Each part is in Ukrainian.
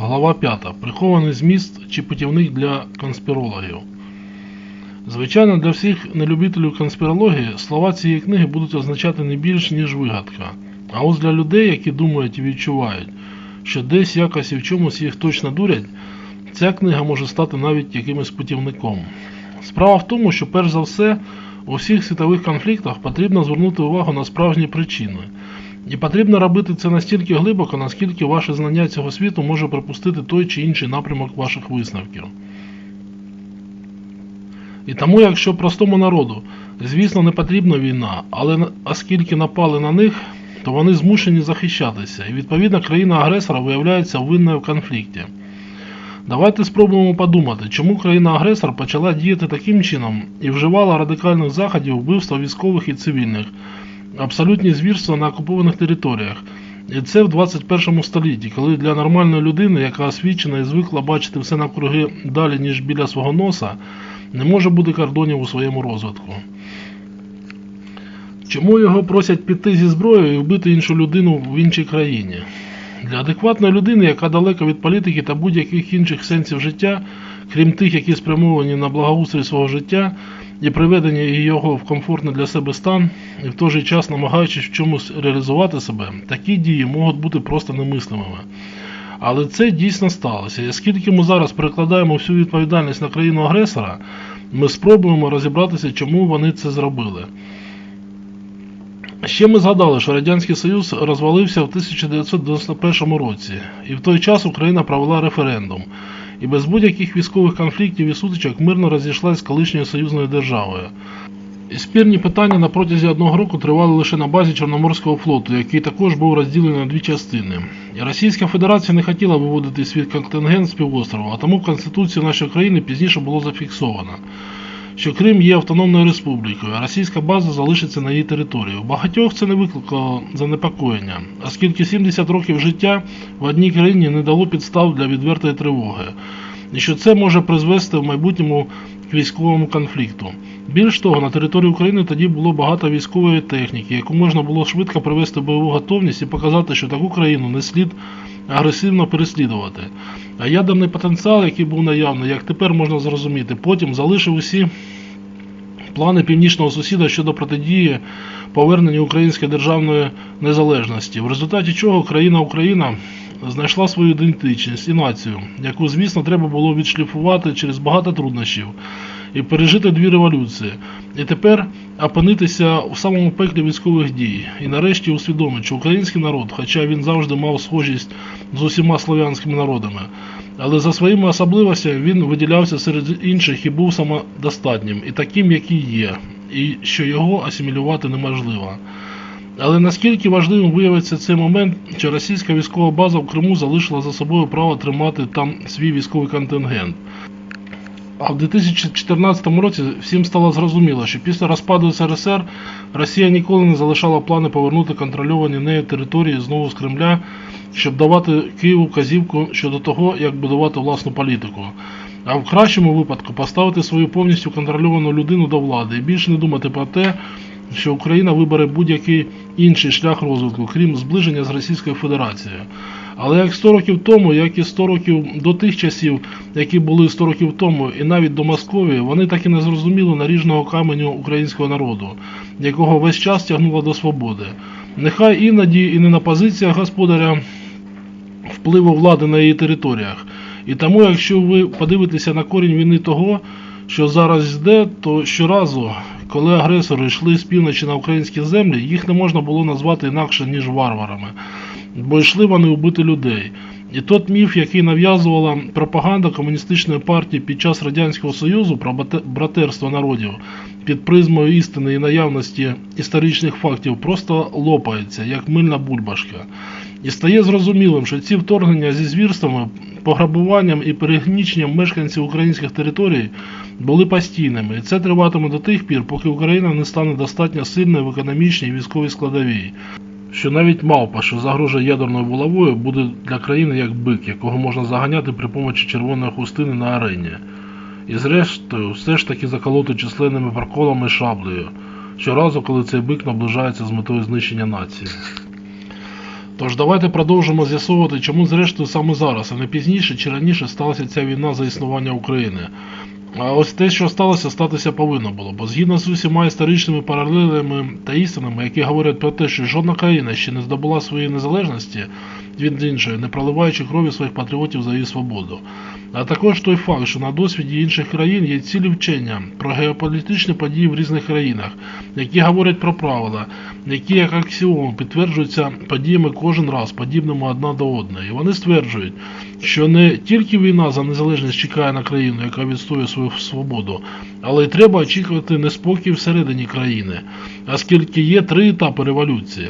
Глава 5. Прихований зміст чи путівник для конспірологів. Звичайно, для всіх нелюбителів конспірології слова цієї книги будуть означати не більш, ніж вигадка. А ось для людей, які думають і відчувають, що десь якось і в чомусь їх точно дурять, ця книга може стати навіть якимось путівником. Справа в тому, що перш за все у всіх світових конфліктах потрібно звернути увагу на справжні причини. І потрібно робити це настільки глибоко, наскільки ваше знання цього світу може припустити той чи інший напрямок ваших висновків. І тому, якщо простому народу, звісно, не потрібна війна, але оскільки напали на них, то вони змушені захищатися, і відповідно країна-агресора виявляється винною в конфлікті. Давайте спробуємо подумати, чому країна-агресор почала діяти таким чином і вживала радикальних заходів вбивства військових і цивільних, абсолютні звірства на окупованих територіях. І це в 21 столітті, коли для нормальної людини, яка освічена і звикла бачити все навкруги далі, ніж біля свого носа, не може бути кордонів у своєму розвитку. Чому його просять піти зі зброєю і вбити іншу людину в іншій країні? Для адекватної людини, яка далека від політики та будь-яких інших сенсів життя, крім тих, які спрямовані на благоустрій свого життя і приведення його в комфортний для себе стан, і в той же час намагаючись в чомусь реалізувати себе, такі дії можуть бути просто немислимими. Але це дійсно сталося. І оскільки ми зараз перекладаємо всю відповідальність на країну агресора, ми спробуємо розібратися, чому вони це зробили. Ще ми згадали, що Радянський Союз розвалився в 1991 році, і в той час Україна провела референдум, і без будь-яких військових конфліктів і сутичок мирно розійшлась з колишньою союзною державою. Спірні питання на протязі одного року тривали лише на базі Чорноморського флоту, який також був розділений на дві частини. І Російська Федерація не хотіла виводити свій контингент з півострова, а тому в Конституції нашої країни пізніше було зафіксовано, що Крим є автономною республікою, а російська база залишиться на її території. У багатьох це не викликало занепокоєння, оскільки 70 років життя в одній країні не дало підстав для відвертої тривоги, і що це може призвести в майбутньому к військовому конфлікту. Більш того, на території України тоді було багато військової техніки, яку можна було швидко привести в бойову готовність і показати, що таку країну не слід агресивно переслідувати. А ядерний потенціал, який був наявний, як тепер можна зрозуміти, потім залишив усі плани північного сусіда щодо протидії поверненню української державної незалежності, в результаті чого країна Україна знайшла свою ідентичність і націю, яку, звісно, треба було відшліфувати через багато труднощів і пережити дві революції. І тепер опинитися у самому пеклі військових дій. І нарешті усвідомити, що український народ, хоча він завжди мав схожість з усіма слов'янськими народами, але за своїми особливостями він виділявся серед інших і був самодостатнім, і таким, який є, і що його асимілювати неможливо. Але наскільки важливим виявиться цей момент, що російська військова база в Криму залишила за собою право тримати там свій військовий контингент. А в 2014 році всім стало зрозуміло, що після розпаду СРСР Росія ніколи не залишала плани повернути контрольовані нею території знову з Кремля, щоб давати Києву вказівку щодо того, як будувати власну політику. А в кращому випадку поставити свою повністю контрольовану людину до влади і більше не думати про те, що Україна вибере будь-який інший шлях розвитку, крім зближення з Російською Федерацією. Але як 100 років тому, як і 100 років до тих часів, які були 100 років тому, і навіть до Московії, вони так і не зрозуміли наріжного каменю українського народу, якого весь час тягнуло до свободи. Нехай іноді і не на позиціях господаря впливу влади на її територіях. І тому, якщо ви подивитеся на корінь війни того, що зараз йде, то щоразу, коли агресори йшли з півночі на українські землі, їх не можна було назвати інакше, ніж варварами, бо йшли вони вбити людей. І тот міф, який нав'язувала пропаганда комуністичної партії під час Радянського Союзу про братерство народів під призмою істини і наявності історичних фактів, просто лопається, як мильна бульбашка. І стає зрозумілим, що ці вторгнення зі звірствами, пограбуванням і перегніченням мешканців українських територій були постійними, і це триватиме до тих пір, поки Україна не стане достатньо сильною в економічній і військовій складовій. Що навіть мавпа, що загрожує ядерною булавою, буде для країни як бик, якого можна заганяти при помочі червоної хустини на арені. І зрештою, все ж таки заколоти численними проколами і шаблею, щоразу, коли цей бик наближається з метою знищення нації. Тож давайте продовжимо з'ясовувати, чому зрештою саме зараз, а не пізніше чи раніше сталася ця війна за існування України. А ось те, що сталося, статися повинно було, бо згідно з усіма історичними паралелями та істинами, які говорять про те, що жодна країна ще не здобула своєї незалежності від іншої, не проливаючи крові своїх патріотів за її свободу. А також той факт, що на досвіді інших країн є цілі вчення про геополітичні події в різних країнах, які говорять про правила, які як аксіоми підтверджуються подіями кожен раз, подібними одна до одної. І вони стверджують, що не тільки війна за незалежність чекає на країну, яка відстоює свою свободу, але й треба очікувати неспокій всередині країни, оскільки є три етапи революції.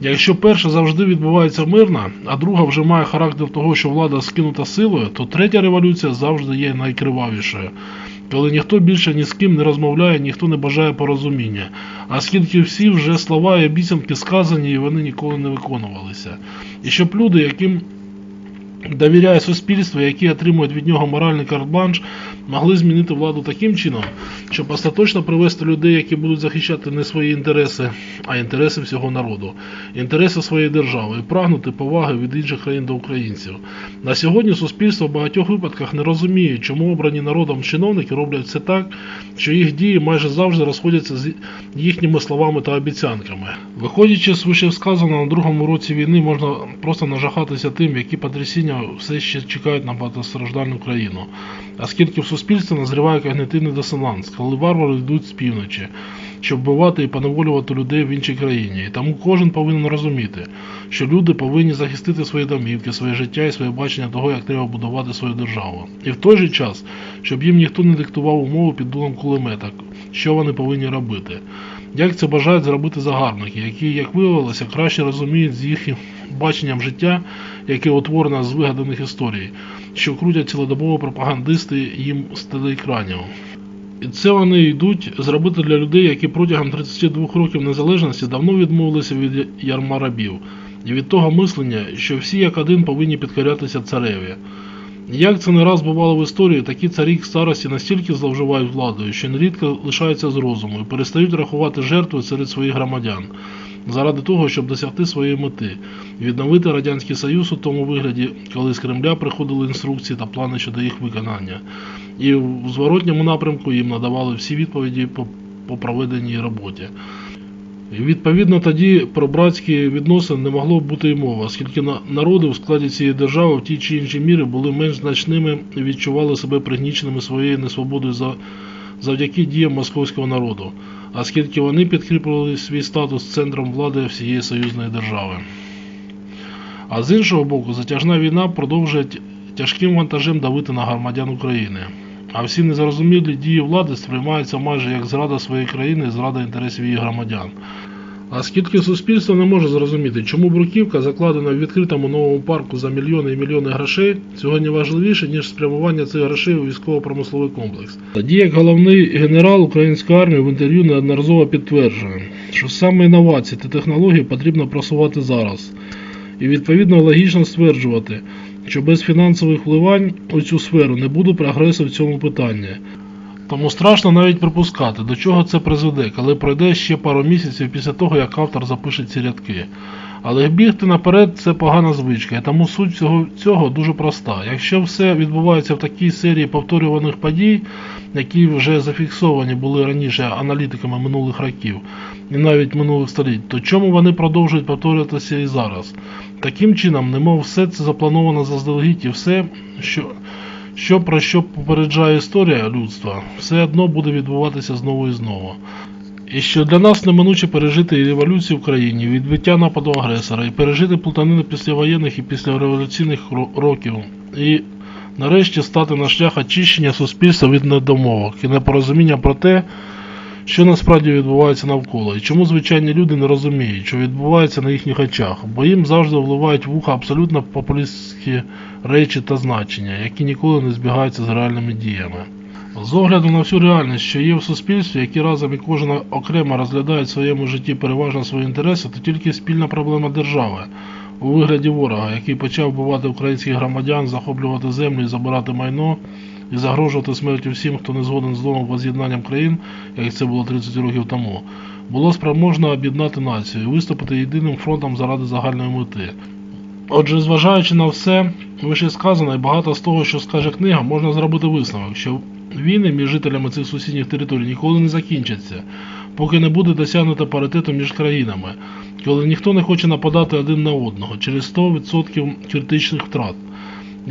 Якщо перша завжди відбувається мирно, а друга вже має характер того, що влада скинута силою, то третя революція завжди є найкривавішою. Коли ніхто більше ні з ким не розмовляє, ніхто не бажає порозуміння, оскільки всі вже слова і обіцянки сказані, і вони ніколи не виконувалися. І щоб люди, яким довіряє суспільство, які отримують від нього моральний карт-бланш, могли змінити владу таким чином, щоб остаточно привести людей, які будуть захищати не свої інтереси, а інтереси всього народу, інтереси своєї держави і прагнути поваги від інших країн до українців. На сьогодні суспільство в багатьох випадках не розуміє, чому обрані народом чиновники роблять все так, що їх дії майже завжди розходяться з їхніми словами та обіцянками. Виходячи з вищесказаного на другому році війни, можна просто нажахатися тим, які потрясіння все ще чекають на багатостраждальну країну. Оскільки в суспільстві назріває когнитивний дисонанс, коли варвари йдуть з півночі, щоб вбивати і поневолювати людей в іншій країні. І тому кожен повинен розуміти, що люди повинні захистити свої домівки, своє життя і своє бачення того, як треба будувати свою державу. І в той же час, щоб їм ніхто не диктував умови під дулом кулемета, що вони повинні робити. Як це бажають зробити загарбники, які, як виявилося, краще розуміють з їхнім баченням життя, яке утворено з вигаданих історій, що крутять цілодобово пропагандисти їм з телеекранів. І це вони йдуть зробити для людей, які протягом 32 років незалежності давно відмовилися від ярма рабів і від того мислення, що всі як один повинні підкорятися цареві. Як це не раз бувало в історії, такі царі старості настільки зловживають владою, що нерідко лишаються з розуму і перестають рахувати жертви серед своїх громадян заради того, щоб досягти своєї мети, відновити Радянський Союз у тому вигляді, коли з Кремля приходили інструкції та плани щодо їх виконання. І в зворотньому напрямку їм надавали всі відповіді по, по проведеній роботі. Відповідно тоді про братські відносини не могло бути й мови, оскільки на- народи в складі цієї держави в тій чи іншій мірі були менш значними і відчували себе пригніченими своєю несвободою за, завдяки діям московського народу, оскільки вони підкріплювали свій статус центром влади всієї союзної держави. А з іншого боку, затяжна війна продовжує тяжким вантажем давити на громадян України. А всі незрозумілі дії влади сприймаються майже як зрада своєї країни зрада інтересів її громадян. А скільки суспільство не може зрозуміти, чому бруківка, закладена в відкритому новому парку за мільйони і мільйони грошей, сьогодні важливіше, ніж спрямування цих грошей у військово-промисловий комплекс. Тоді як головний генерал української армії в інтерв'ю неодноразово підтверджує, що саме інновації та технології потрібно просувати зараз. І відповідно логічно стверджувати, що без фінансових вливань у цю сферу не буде прогресу в цьому питанні. Тому страшно навіть припускати, до чого це призведе, коли пройде ще пару місяців після того, як автор запише ці рядки. Але бігти наперед це погана звичка, і тому суть всього цього дуже проста. Якщо все відбувається в такій серії повторюваних подій, які вже зафіксовані були раніше аналітиками минулих років і навіть минулих століть, то чому вони продовжують повторюватися і зараз? Таким чином, немов все це заплановано заздалегідь і все, що що про що попереджає історія людства, все одно буде відбуватися знову і знову. І що для нас неминуче пережити революцію в країні, відбиття нападу агресора, і пережити плутанину післявоєнних і післяреволюційних років, і нарешті стати на шлях очищення суспільства від недомовок і непорозуміння про те, що насправді відбувається навколо, і чому звичайні люди не розуміють, що відбувається на їхніх очах, бо їм завжди вливають в уха абсолютно популістські речі та значення, які ніколи не збігаються з реальними діями. З огляду на всю реальність, що є в суспільстві, які разом і кожен окремо розглядають в своєму житті переважно свої інтереси, то тільки спільна проблема держави у вигляді ворога, який почав вбивати українських громадян, захоплювати землю і забирати майно, і загрожувати смертю всім, хто не згоден з домом воз'єднанням країн, як це було 30 років тому, було спроможно об'єднати націю і виступити єдиним фронтом заради загальної мети. Отже, зважаючи на все вище сказане і багато з того, що скаже книга, можна зробити висновок, що війни між жителями цих сусідніх територій ніколи не закінчаться, поки не буде досягнуто паритету між країнами, коли ніхто не хоче нападати один на одного через 100% критичних втрат.